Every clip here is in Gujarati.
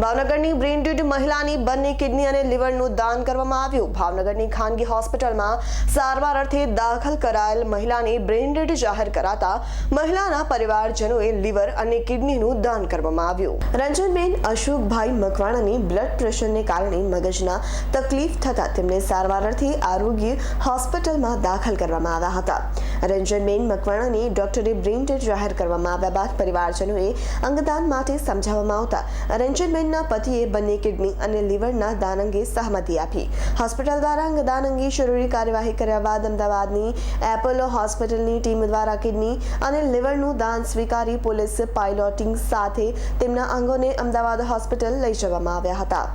ભાવનગરની બ્રેઇન ડેડ મહિલાની બંને કિડની અને લીવરનું દાન કરવામાં આવ્યું. ભાવનગરની ખાનગી હોસ્પિટલમાં સારવાર અર્થે દાખલ કરાયેલ મહિલાને બ્રેઇન ડેડ જાહેર કરાતા મહિલાના પરિવારજનોએ લીવર અને કિડનીનું દાન કરવામાં આવ્યું. રંજનબેન, અશોકભાઈ મકવાણાની બ્લડ પ્રેશરને કારણે મગજના તકલીફ થતા તેમને સારવાર અર્થે આરોગ્ય હોસ્પિટલમાં દાખલ કરવામાં આવ્યા હતા. રંજનબેન મકવાણાને ડોક્ટરે બ્રેઇન ડેડ જાહેર કરવામાં આવ્યા બાદ પરિવારજનોએ અંગદાન માટે સમજાવવામાં આવતા રંજનબેનના પતિએ બંને કિડની અને લીવરના દાન અંગે સહમતિ આપી. હોસ્પિટલ દ્વારા અંગદાન અંગે જરૂરી કાર્યવાહી કર્યા બાદ અમદાવાદની એપોલો હોસ્પિટલની ટીમ દ્વારા કિડની અને લીવરનું દાન સ્વીકારી પોલીસ પાઇલોટિંગ સાથે તેમના અંગોને અમદાવાદ હોસ્પિટલ લઈ જવામાં આવ્યા હતા.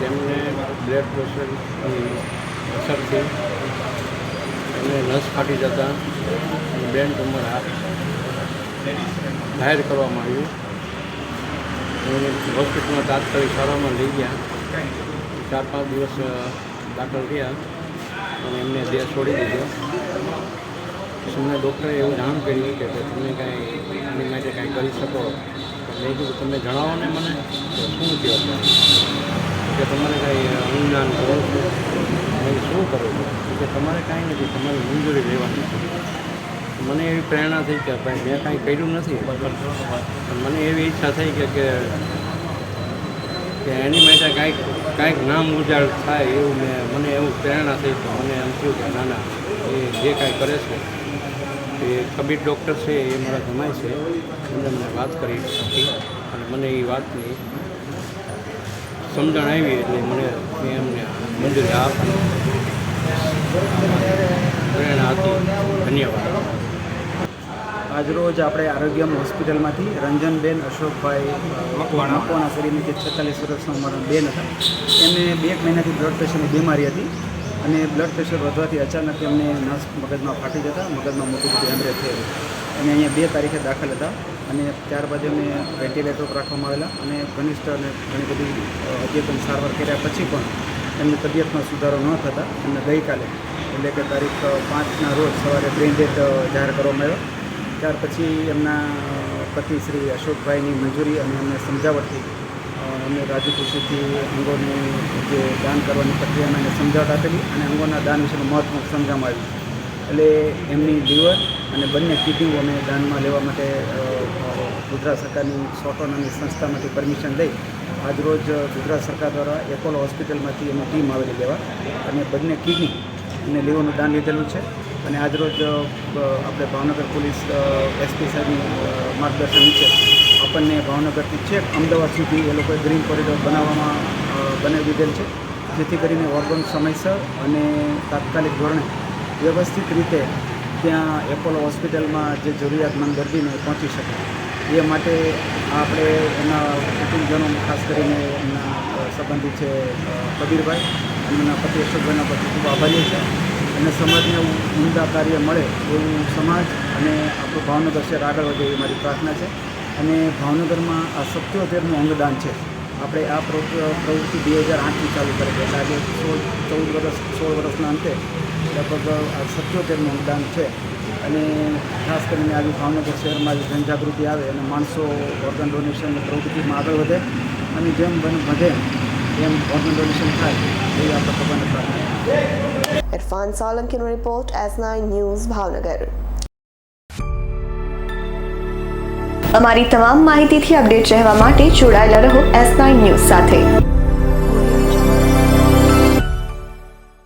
તેમને બ્લડ પ્રેશરની અસરથી એમને નસ ફાટી જતા બ્રેન ટ્યુમર જાહેર કરવામાં આવ્યું. એને હોસ્પિટલમાં તાત્કાલિક સારવારમાં લઈ ગયા. ચાર પાંચ દિવસ દાખલ થયા અને એમને દેહ છોડી દીધો. તમને ડૉક્ટરે એવું જાણ કર્યું કે તમે કાંઈ એની માટે કાંઈ કરી શકો. મેં કીધું, તમે જણાવો ને મને. શું કહો કે તમારે કાંઈ અનુદાન કરો કરો છો? કે તમારે કાંઈ નથી, તમારે મંજૂરી લેવાની છે. મને એવી પ્રેરણા થઈ કે ભાઈ મેં કાંઈ કર્યું નથી. પણ મને એવી ઈચ્છા થઈ કે કે એની માટે કાંઈક કાંઈક નામ ઉજાડ થાય એવું મેં, મને એવું પ્રેરણા થઈ કે મને એમ થયું કે ના ના એ જે કાંઈ કરે છે, એ કબીર ડૉક્ટર છે, એ મારા જમાય છે. એમને મને વાત કરી હતી અને મને એ વાતની સમજણ આવી એટલે મને મેં એમને મંજૂરી આપી. પ્રેરણા હતી ધન્યવાદ. આજરોજ આપણે આરોગ્યમ હોસ્પિટલમાંથી રંજનબેન અશોકભાઈ મકવાણા. શરીરની કરીને જે છેતાલીસ વર્ષના ઉંમરના બેન હતા. એમને બે મહિનાથી બ્લડ પ્રેશરની બીમારી હતી અને બ્લડ પ્રેશર વધવાથી અચાનક એમને નસ મગજમાં ફાટી જતા મગજમાં મોટું બધું એમરેજ થયેલું અને અહીંયા બે તારીખે દાખલ હતા અને ત્યારબાદ એમને વેન્ટિલેટર રાખવામાં આવેલા અને ઘનિષ્ઠ અને ઘણી બધી અદ્યતન સારવાર કર્યા પછી પણ એમની તબિયતમાં સુધારો ન થતાં એમને ગઈકાલે, એટલે કે તારીખ પાંચના રોજ સવારે બ્રેન ડેડ જાહેર કરવામાં આવ્યો. ત્યાર પછી એમના પતિ શ્રી અશોકભાઈની મંજૂરી અને એમને સમજાવટથી અમે રાજી ખુશીથી અંગોની જે દાન કરવાની પ્રક્રિયા એને સમજાવટ આપેલી અને અંગોના દાન વિશેનું મહત્વ સમજાવવામાં આવ્યું. એટલે એમની લીવર અને બંને કિડનીઓ અમે દાનમાં લેવા માટે ગુજરાત સરકારની સોટોનાની સંસ્થામાંથી પરમિશન લઈ આજરોજ ગુજરાત સરકાર દ્વારા એપોલો હોસ્પિટલમાંથી એની ટીમ આવેલી લેવા અને બંને કિડની અને લીવરનું દાન લીધેલું છે. અને આજરોજ આપણે ભાવનગર પોલીસ એસપી સાહેબની માર્ગદર્શન નીચે આપણને ભાવનગરથી છેક અમદાવાદ સુધી એ લોકોએ ગ્રીન કોરિડોર બનાવવામાં બનાવી દીધેલ છે. જેથી કરીને ઓર્ગન સમયસર અને તાત્કાલિક ધોરણે વ્યવસ્થિત રીતે ત્યાં એપોલો હોસ્પિટલમાં જે જરૂરિયાતમંદ દર્દીને પહોંચી શકે. એ માટે આપણે એના કુટુંબજનો ખાસ કરીને એમના સંબંધી છે કબીરભાઈ. એમના પતિ અશોકભાઈના પતિ ખૂબ આભારી છે. અને સમાજને ઉમદા કાર્ય મળે એવું સમાજ અને આપણું ભાવનગર શહેર આગળ વધે એ મારી પ્રાર્થના છે. અને ભાવનગરમાં આ સત્યોતેરનું અંગદાન છે. આપણે આ પ્રવૃ- પ્રવૃત્તિ બે હજાર આઠથી ચાલુ કરી છે. આજે સોળ, ચૌદ વર્ષ, સોળ વર્ષના અંતે લગભગ આ સત્યોતેરનું અંગદાન છે. અને ખાસ કરીને આજે ભાવનગર શહેરમાં આવી જનજાગૃતિ આવે અને માણસો ઓર્ગન ડોનેશનની પ્રવૃત્તિમાં આગળ વધે અને જેમ બને વધે એમ ઓર્ગન ડોનેશન થાય એ આપણે ભગવાનને પ્રાર્થના Irfan સોલંકીનો report S nine news Bhavnagar અમારી તમામ માહિતીથી અપડેટ રહેવા માટે જોડાયેલા રહો એસ નાઇન ન્યૂઝ સાથે.